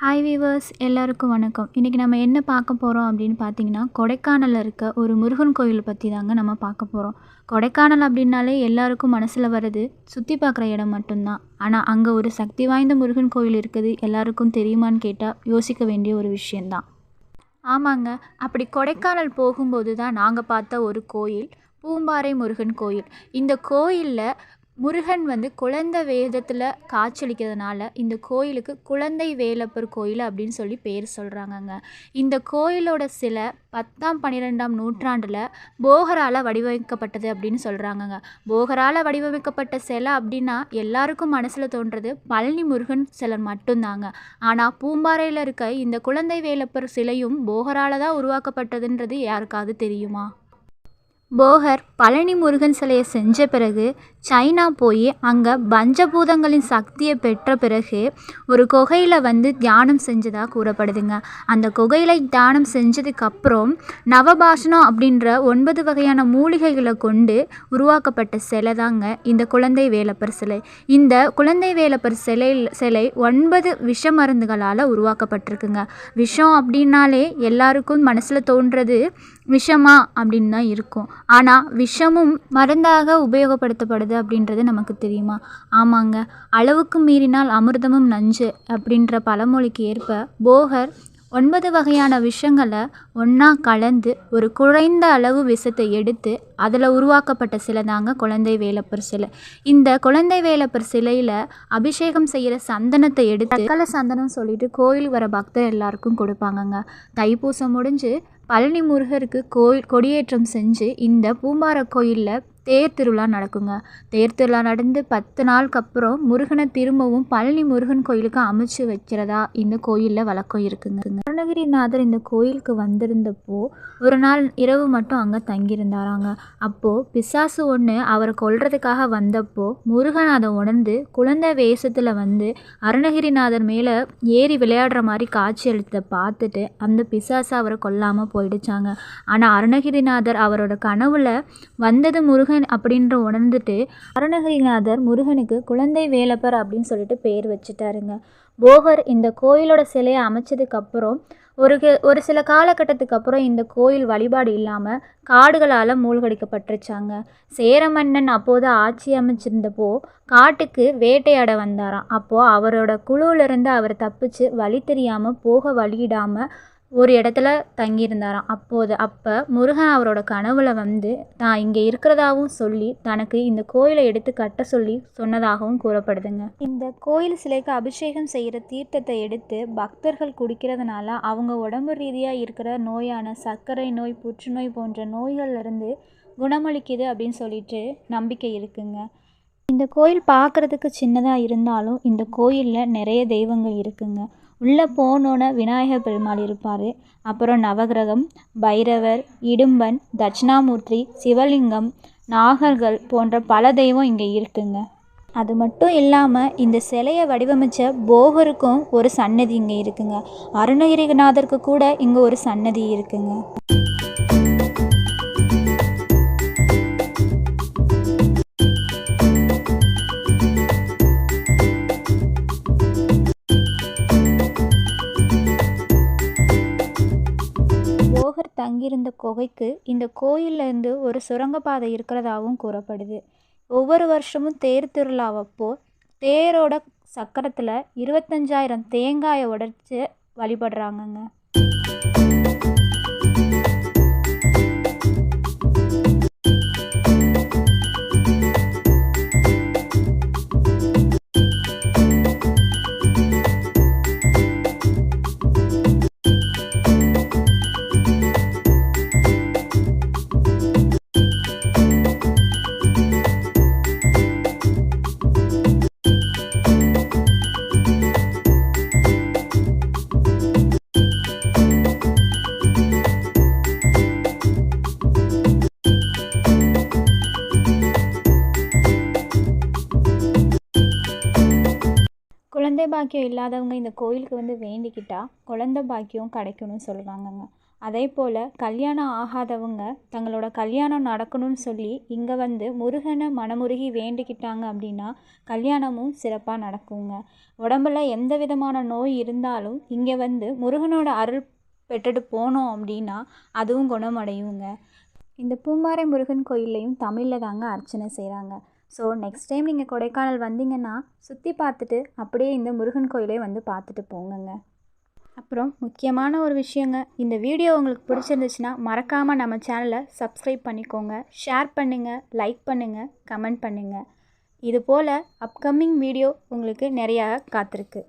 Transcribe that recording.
Hi viewers எல்லாருக்கும் வணக்கம். இன்றைக்கி நம்ம என்ன பார்க்க போகிறோம் அப்படின்னு பார்த்தீங்கன்னா கொடைக்கானலில் இருக்க ஒரு முருகன் கோயில் பற்றி தாங்க நம்ம பார்க்க போகிறோம் கொடைக்கானல் அப்படின்னாலே எல்லாருக்கும் மனசில் வர்றது சுற்றி பார்க்குற இடம் மட்டும்தான். ஆனால் அங்கே ஒரு சக்தி வாய்ந்த முருகன் கோயில் இருக்குது. எல்லாருக்கும் தெரியுமான்னு கேட்டால் யோசிக்க வேண்டிய ஒரு விஷயந்தான் ஆமாங்க. அப்படி கொடைக்கானல் போகும்போது தான் நாங்கள் பார்த்த ஒரு கோயில் பூம்பாறை முருகன் கோயில். இந்த கோயிலில் முருகன் வந்து குழந்தை வேதத்தில் காட்சளிக்கிறதுனால இந்த கோயிலுக்கு குழந்தை வேலப்பர் கோயில் அப்படின்னு சொல்லி பேர் சொல்கிறாங்கங்க இந்த கோயிலோட சிலை பத்தாம் பன்னிரெண்டாம் நூற்றாண்டில் போகரால் வடிவமைக்கப்பட்டது அப்படின்னு சொல்கிறாங்கங்க போகரால் வடிவமைக்கப்பட்ட சிலை அப்படின்னா எல்லாருக்கும் மனசில் தோன்றது பழனி முருகன் சிலை மட்டும்தாங்க. ஆனால் பூம்பாறையில் இருக்க இந்த குழந்தை வேலப்பர் சிலையும் போகரால் தான் உருவாக்கப்பட்டதுன்றது யாருக்காவது தெரியுமா? போகர் பழனி முருகன் சிலையை செஞ்ச பிறகு சைனா போய் அங்கே பஞ்சபூதங்களின் சக்தியை பெற்ற பிறகு ஒரு குகையில் வந்து தியானம் செஞ்சதாக கூறப்படுதுங்க. அந்த குகையில் தியானம் செஞ்சதுக்கப்புறம் நவபாஷணம் அப்படின்ற ஒன்பது வகையான மூலிகைகளை கொண்டு உருவாக்கப்பட்ட சிலை தாங்க இந்த குழந்தை வேலப்பர் சிலை. இந்த குழந்தை வேலப்பர் சிலை சிலை ஒன்பது விஷ மருந்துகளால் உருவாக்கப்பட்டிருக்குங்க. விஷம் அப்படின்னாலே எல்லாருக்கும் மனசில் தோன்றது விஷமா அப்படின்னு தான் இருக்கும். ஆனால் விஷமும் மருந்தாக உபயோகப்படுத்தப்படுது அப்படின்றது நமக்கு தெரியுமா? ஆமாங்க. அளவுக்கு மீறினால் அமிர்தமும் நஞ்சு அப்படின்ற பழமொழிக்கு ஏற்ப போகர் ஒன்பது வகையான விஷங்களை ஒன்றா கலந்து ஒரு குறைந்த அளவு விஷத்தை எடுத்து அதில் உருவாக்கப்பட்ட சிலை தாங்க குழந்தை வேலப்பர் சிலை. இந்த குழந்தை வேலப்பர் சிலையில் அபிஷேகம் செய்கிற சந்தனத்தை எடுத்து தக்கல சந்தனம் சொல்லிட்டு கோயில் வர பக்தர் எல்லாருக்கும் கொடுப்பாங்கங்க. தைப்பூசம் முடிஞ்சு பழனி முருகருக்கு கோயில் கொடியேற்றம் செஞ்சு இந்த பூம்பார கோயிலில் தேர் திருவிழா நடக்குங்க. தேர் திருவிழா நடந்து பத்து நாளுக்கு அப்புறம் முருகனை திரும்பவும் பழனி முருகன் கோயிலுக்கு அமைச்சு வைக்கிறதா இந்த கோயிலில் வழக்கம் இருக்குங்க. அருணகிரிநாதர் இந்த கோயிலுக்கு வந்திருந்தப்போ ஒரு நாள் இரவு மட்டும் அங்கே தங்கியிருந்தாராங்க. அப்போது பிசாசு ஒன்று அவரை கொல்றதுக்காக வந்தப்போ முருகன் அதை உணர்ந்து குழந்தை வேஷத்தில் வந்து அருணகிரிநாதர் மேலே ஏறி விளையாடுற மாதிரி காட்சி அளித்த பார்த்துட்டு அந்த பிசாசு அவரை கொல்லாமல் போயிடுச்சாங்க. ஆனால் அருணகிரிநாதர் அவரோட கனவுல வந்தது முருகன் முருகன் அப்படின்ற உணர்ந்துட்டு அருணகிரிநாதர் முருகனுக்கு குழந்தை வேலப்பர் அப்படின்னு சொல்லிட்டு பேர் வச்சுட்டாருங்க. போகர் இந்த கோயிலோட சிலையை அமைச்சதுக்கப்புறம் ஒரு ஒரு சில காலகட்டத்துக்கு அப்புறம் இந்த கோயில் வழிபாடு இல்லாமல் காடுகளால் மூழ்கடிக்கப்பட்டுருச்சாங்க. சேர மன்னன் அப்போது ஆட்சி அமைச்சிருந்தப்போ காட்டுக்கு வேட்டையாட வந்தாராம். அப்போது அவரோட குழுவிலிருந்து அவர் தப்பிச்சு வழி தெரியாமல் போக வழியிடாமல் ஒரு இடத்துல தங்கியிருந்தாராம். அப்போது அப்போ முருகன் அவரோட கனவுல வந்து நான் இங்கே இருக்கிறதாகவும் சொல்லி தனக்கு இந்த கோயிலை எடுத்து கட்ட சொல்லி சொன்னதாகவும் கூறப்படுதுங்க. இந்த கோயில் சிலைக்கு அபிஷேகம் செய்கிற தீர்த்தத்தை எடுத்து பக்தர்கள் குடிக்கிறதுனால அவங்க உடம்பு ரீதியாக இருக்கிற நோயான சர்க்கரை நோய் புற்றுநோய் போன்ற நோய்கள்லேருந்து குணமளிக்குது அப்படின்னு சொல்லிட்டு நம்பிக்கை இருக்குங்க. இந்த கோயில் பார்க்குறதுக்கு சின்னதாக இருந்தாலும் இந்த கோயிலில் நிறைய தெய்வங்கள் இருக்குங்க. உள்ளே போனோன்னே விநாயகர் பெருமாள் இருப்பார். அப்புறம் நவகிரகம் பைரவர் இடும்பன் தட்சிணாமூர்த்தி சிவலிங்கம் நாகர்கள் போன்ற பல தெய்வம் இங்கே இருக்குங்க. அது மட்டும் இல்லாமல் இந்த சிலையை வடிவமைச்ச போகருக்கும் ஒரு சன்னதி இங்கே இருக்குங்க. அருணகிரிநாதருக்கு கூட இங்கே ஒரு சன்னதி இருக்குங்க. தங்கியிருந்த குகைக்கு இந்த கோயிலேருந்து ஒரு சுரங்கப்பாதை இருக்கிறதாகவும் கூறப்படுது. ஒவ்வொரு வருஷமும் தேர் திருவிழாவப்போ தேரோட சக்கரத்தில் இருபத்தஞ்சாயிரம் தேங்காயை உடைச்சி வழிபடுறாங்கங்க. குழந்தை பாக்கியம் இல்லாதவங்க இந்த கோயிலுக்கு வந்து வேண்டிக்கிட்டால் குழந்த பாக்கியம் கிடைக்கணும்னு சொல்கிறாங்கங்க அதே போல் கல்யாணம் ஆகாதவங்க தங்களோட கல்யாணம் நடக்கணும்னு சொல்லி இங்கே வந்து முருகனை மனமுருகி வேண்டிக்கிட்டாங்க அப்படின்னா கல்யாணமும் சிறப்பாக நடக்குங்க. உடம்புல எந்த விதமான நோய் இருந்தாலும் இங்கே வந்து முருகனோட அருள் பெற்றுட்டு போனோம் அப்படின்னா அதுவும் குணமடையுங்க. இந்த பூம்பாறை முருகன் கோயில்லையும் தமிழில் தாங்க அர்ச்சனை செய்கிறாங்க ஸோ நெக்ஸ்ட் டைம் நீங்கள் கொடைக்கானல் வந்தீங்கன்னா சுற்றி பார்த்துட்டு அப்படியே இந்த முருகன் கோயிலே வந்து பார்த்துட்டு போங்கங்க. அப்புறம் முக்கியமான ஒரு விஷயங்க இந்த வீடியோ உங்களுக்கு பிடிச்சிருந்துச்சுன்னா மறக்காமல் நம்ம சேனலை சப்ஸ்கிரைப் பண்ணிக்கோங்க. ஷேர் பண்ணுங்கள் லைக் பண்ணுங்கள் கமெண்ட் பண்ணுங்கள் இது போல் அப்கமிங் வீடியோ உங்களுக்கு நிறையா காத்திருக்கு.